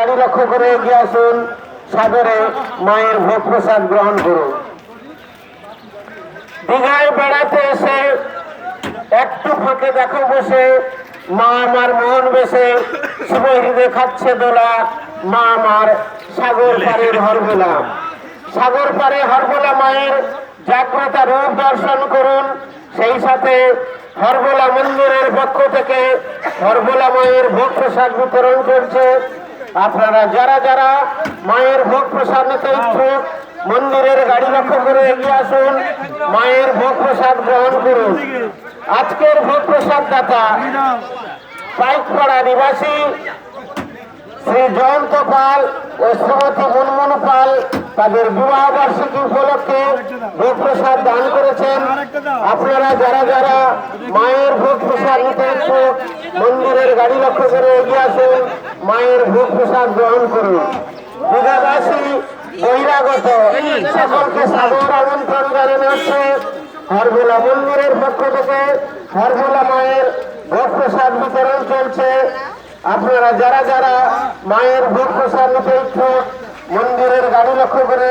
গাড়ি লক্ষ্য করে এগিয়ে আসুন সাদরে মায়ের ভোগ প্রসাদ গ্রহণ করুন। দীঘায় বেড়াতে এসে একটু ফাঁকে দেখো বসে, মা আমার মোহন বেশে শুভহৃদে খাচ্ছে দোলা, মা আমার সাগর পারে হরবোলা সাগর পারে হরবোলা মায়ের জাগ্রত রূপ দর্শন করুন, সেই সাথে হরবোলা মন্দিরের পক্ষ থেকে হরবোলা মায়ের ভোগ প্রসাদ বিতরণ চলছে আপনারা যারা যারা মায়ের ভোগ প্রসাদ নিতে ইচ্ছুক, মন্দিরের গাড়ি লক্ষ্য করে এগিয়ে আসুন, মায়ের ভোগ প্রসাদ গ্রহণ করুন। আজকের ভোগ প্রসাদ দাতা পাইকপাড়া নিবাসী শ্রী জয়ন্ত পাল ও শ্রীমতী মুনমুন পাল তাদের বিবাহ বার্ষিকী উপলক্ষে ভোগ প্রসাদ দান করেছেন। আপনারা যারা যারা মায়ের ভোগ প্রসাদ নিতে ইচ্ছুক, মন্দিরের গাড়ি লক্ষ্য করে এগিয়ে আসুন। মায়ের প্রসাদ গ্রহণ করুন। দীঘাবাসী বহিরাগত, সকলকে সাদর আমন্ত্রণ জানানো হচ্ছে হরবোলা মন্দিরের পক্ষ থেকে হরভোলা মায়ের ভোগ বিতরণ চলছে। আপনারা যারা যারা মায়ের ভোগ নিতে ইচ্ছুক, মন্দিরের গাড়ি লক্ষ্য করে